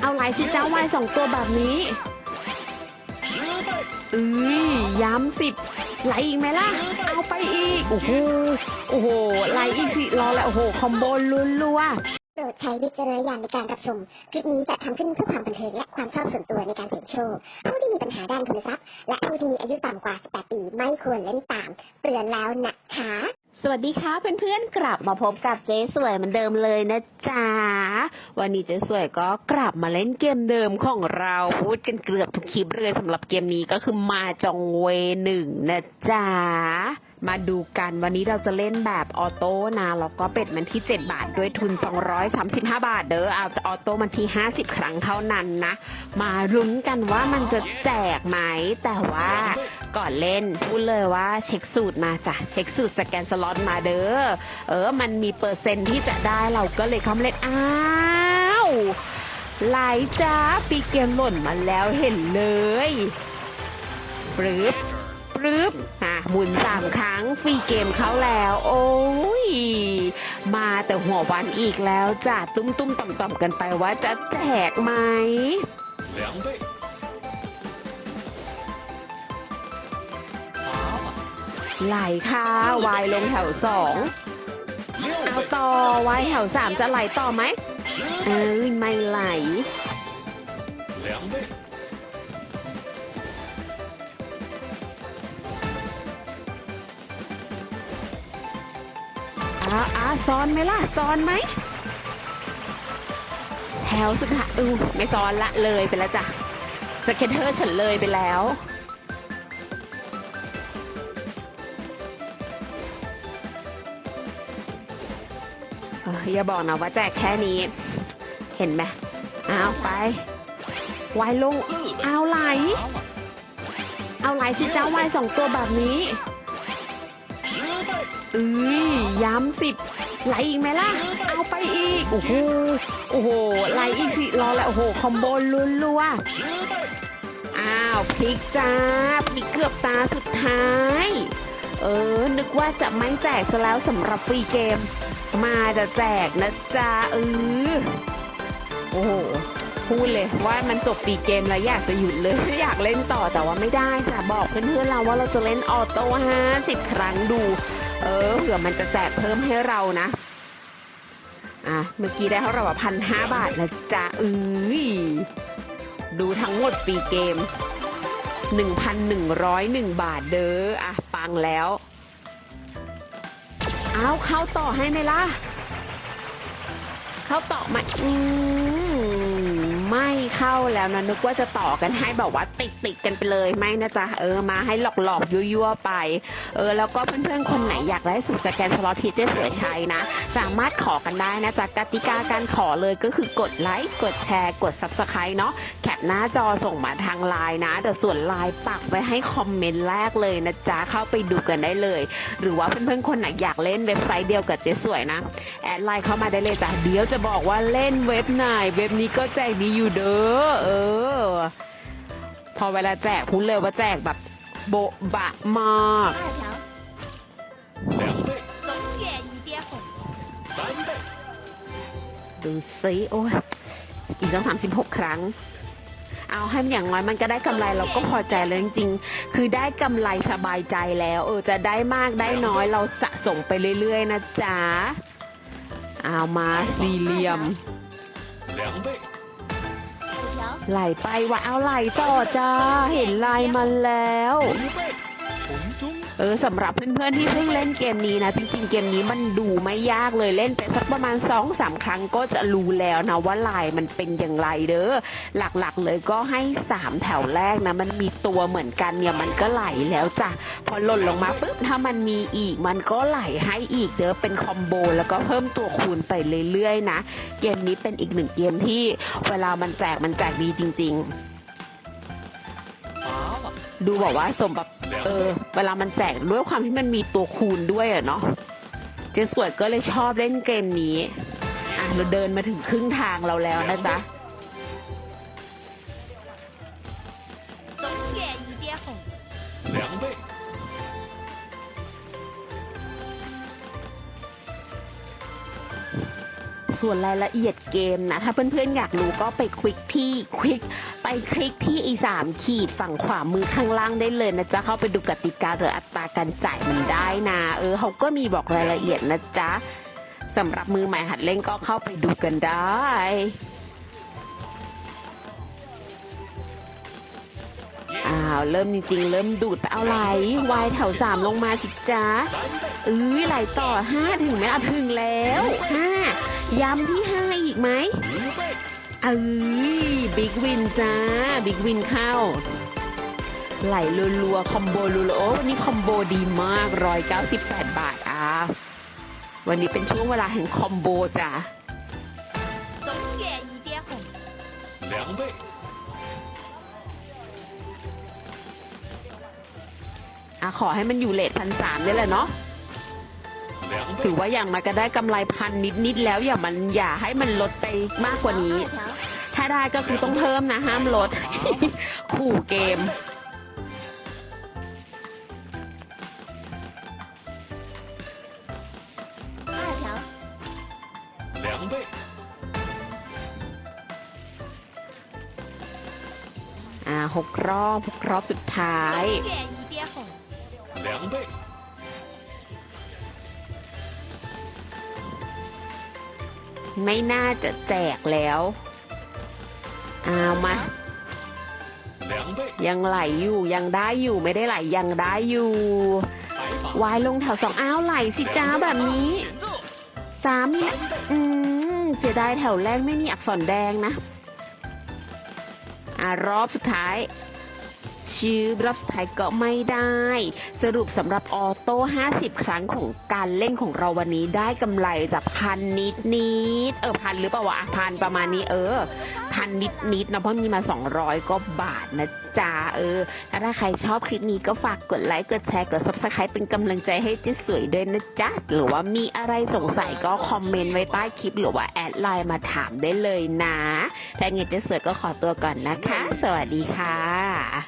เอาไหลสิจ้าวายสองตัวแบบนี้，เอ้ยย้ำสิบไหลอีกไหมล่ะ เอาไปอีก โอ้โห โอ้โหไหลอีกสิรอแล้วโอ้โห คอมโบลัวๆโปรดใช้วิจารณญาณในการรับชม คลิปนี้จะทำขึ้นเพื่อความบันเทิงและความชอบส่วนตัวในการเสี่ยงโชค ผู้ที่มีปัญหาด้านทุนทรัพย์ และผู้ที่มีอายุต่ำกว่า 18 ปีไม่ควรเล่นตาม เตือนแล้วนะคะ สวัสดีค่ะเพื่อนๆกลับมาพบกับเจ๊สวยเหมือนเดิมเลยนะจ๊ะวันนี้เจ๊สวยก็กลับมาเล่นเกมเดิมของเราพูดกันเกือบทุกคลิปเลยสำหรับเกมนี้ก็คือมาจองเวหนึ่งนะจ๊ะ มาดูกันวันนี้เราจะเล่นแบบออโต้นะแล้วก็เป็ดมันที่ 7 บาทด้วยทุน 235 บาท เด้อเอาออโต้มันที่ 50 ครั้งเท่านั้นนะ มาลุ้นกันว่ามันจะแจกไหม แต่ว่าก่อนเล่นพูดเลยว่าเช็คสูตรมาจ้ะเช็คสูตรสแกนสล็อตมาเด้อเออ มันมีเปอร์เซ็นต์ที่จะได้เราก็เลยเข้ามาเล่นอ้าวไหลจ้าปีเกมหล่นมาแล้วเห็นเลยปรึบ รึบอะหมุนสามครั้งฟรีเกมเขาแล้ว โอ้ย มาแต่หัววันอีกแล้วจ้ะตุ้มตุ้มต่อมต่อมกันไปว่าจะแจกไหมไหลค่ะวายลงแถวสองเอาต่อวายแถวสามจะไหลต่อไหมเอ้ยไม่ไหล อาอาซ้อนไหมล่ะซ้อนไหมแถวสุดท้ายอู้ไม่ซ้อนละเลยไปแล้วจ้ะสเก็ตเตอร์ฉันเลยไปแล้วอย่าบอกนะว่าแจกแค่นี้ เห็นไหมเอาไปวายลง เอาไหล เอาไหลสิเจ้าวายสองตัวแบบนี้ เอ้ยย้ำสิบไหลอีกไหมล่ะ เอาไปอีก โอ้โห โอ้โหไหลอีกสิรอแล้วโอ้โห คอมโบลัว十倍，ๆอ้าวพลิกจ้าพลิกเกือบตาสุดท้าย เออ นึกว่าจะไม่แจกซะแล้วสำหรับฟรีเกม มาจะแจกนะจ๊ะเออโอ้โหพูดเลยว่ามันจบปีเกมแล้วอยากจะหยุดเลย อยากเล่นต่อแต่ว่าไม่ได้ค่ะ บอกเพื่อนๆเราว่าเราจะเล่นออโต้ห้าสิบครั้งดู เออเผื่อมันจะแจกเพิ่มให้เรานะ อะ เมื่อกี้ได้เท่าไหร่ว่าพันห้าบาทนะจ๊ะเอ้ยดูทั้งหมดปีเกมหนึ่งพันหนึ่งร้อยหนึ่งบาทเด้อ อะ ปังแล้ว เอาเข้าต่อให้ไหมล่ะ เข้าต่อไหมาอืม ไม่เข้าแล้วนะนึกว่าจะต่อกันให้แบบว่าติดติดกันไปเลยไม่นะจ๊ะเออมาให้หลอกหลอกยั่วๆไป เออแล้วก็เพื่อนๆคนไหนอยากได้สูตรสแกนสล็อตที่เจ๊สวยใช้นะ สามารถขอกันได้นะจ๊ะกติกาการขอเลยก็คือกดไลค์กดแชร์กด subscribe เนาะแคปหน้าจอส่งมาทางไลน์นะแต่ส่วนไลน์ปักไว้ให้คอมเมนต์แรกเลยนะจ๊ะเข้าไปดูกันได้เลย หรือว่าเพื่อนๆคนไหนอยากเล่นเว็บไซต์เดียวกับเจ๊สวยนะแอดไลน์เข้ามาได้เลยจ้ะเดี๋ยวจะบอกว่าเล่นเว็บไหนเว็บนี้ก็แจดีอยู่เด้อเออ พอเวลาแจกพูดเลยว่าแจกแบบโบะบะมากดูสิโอ้ยอีกต้องสามสิบหกครั้ง เอาให้อย่างน้อยมันก็ได้กำไรเราก็พอใจเลยจริงๆ คือได้กำไรสบายใจแล้ว เออจะได้มากได้น้อยเราสะสมไปเรื่อยๆนะจ๊ะ เอามาสี่เหลี่ยม ไหลไปว่าเอาไหลต่อจ้า เห็นลายมันแล้ว เออสำหรับเพื่อนๆที่เพิ่งเล่นเกมนี้นะจริงๆเกมนี้มันดูไม่ยากเลยเล่นไปสักประมาณ2อสามครั้งก็จะรู้แล้วนะว่าลายมันเป็นอย่างไรเด้อหลักๆเลยก็ให้สามแถวแรกนะมันมีตัวเหมือนกันเนี่ยมันก็ไหลแล้วจ้ะพอหล่นลงมาปุ๊บถ้ามันมีอีกมันก็ไหลให้อีกเด้อเป็นคอมโบแล้วก็เพิ่มตัวคูณไปเรื่อยๆนะ เกมนี้เป็นอีกหนึ่งเกมที่เวลามันแจกมันแจกดีจริง ๆ， ดูบอกว่าสมแบบเออ เวลามันแสกด้วยความที่มันมีตัวคูณด้วยอะเนาะเจ๊สวยก็เลยชอบเล่นเกมนี้ อะ เราเดินมาถึงครึ่งทางเราแล้วนะจ๊ะส่วนรายละเอียดเกมนะ ถ้าเพื่อนๆอยากรู้ก็ไปคลิกที่คลิก ไปคลิกที่อีสามขีดฝั่งขวามือข้างล่างได้เลยนะจ๊ะ เข้าไปดูกติกาหรืออัตราการจ่ายมันได้นะ เออเขาก็มีบอกรายละเอียดนะจ๊ะสำหรับมือใหม่หัดเล่นก็เข้าไปดูกันได้อ้าวเริ่มจริงๆเริ่มดูดเอาไหลวายแถวสามลงมาสิจ๊ะอื้อไหลต่อห้าถึงไหมอะถึงแล้วห้าย้ำที่ห้าอีกไหม เอ้ยบิ๊กวินจ้า บิ๊กวินเข้า ไหลลัวๆ คอมโบรัวๆโอ้วันนี้คอมโบดีมากร้อยเก้าสิบแปดบาทอะวันนี้เป็นช่วงเวลาแห่งคอมโบจ้ะ。อะขอให้มันอยู่เลทพันสามได้แหละเนาะ ถือว่าอย่างมันก็ได้กำไรพันนิดนิดแล้วอย่ามันอย่าให้มันลดไปมากกว่านี้ ถ้าได้ก็คือต้องเพิ่มนะห้ามลด ขู่เกมอ่าหกรอบหกรอบสุดท้าย。 ไม่น่าจะแจกแล้วเอามายังไหลอยู่ยังได้อยู่ไม่ได้ไหลยังได้อยู่วายลงแถวสองอ้าวไหลสิจ้าแบบนี้สามเนี่ยอืมเสียดายแถวแรกไม่มีอักษรแดงนะอ่ารอบสุดท้าย ชื่อรอบสุดท้ายก็ไม่ได้ สรุปสำหรับออโต้ 50 ครั้งของการเล่นของเราวันนี้ได้กำไรจากพันนิดนิดเออพันหรือเปล่าวะพันประมาณนี้เออ พันนิดนิดนะเพราะมีมา 200ก็บาทนะจ๊ะเออถ้าใครชอบคลิปนี้ก็ฝากกดไลค์ กดแชร์ กด subscribe เป็นกำลังใจให้เจ๊สวยด้วยนะจ๊ะ หรือว่ามีอะไรสงสัยก็คอมเมนต์ไว้ใต้คลิปหรือว่าแอดไลน์มาถามได้เลยนะถ้าไงเจ๊สวยก็ขอตัวก่อนนะคะ สวัสดีค่ะ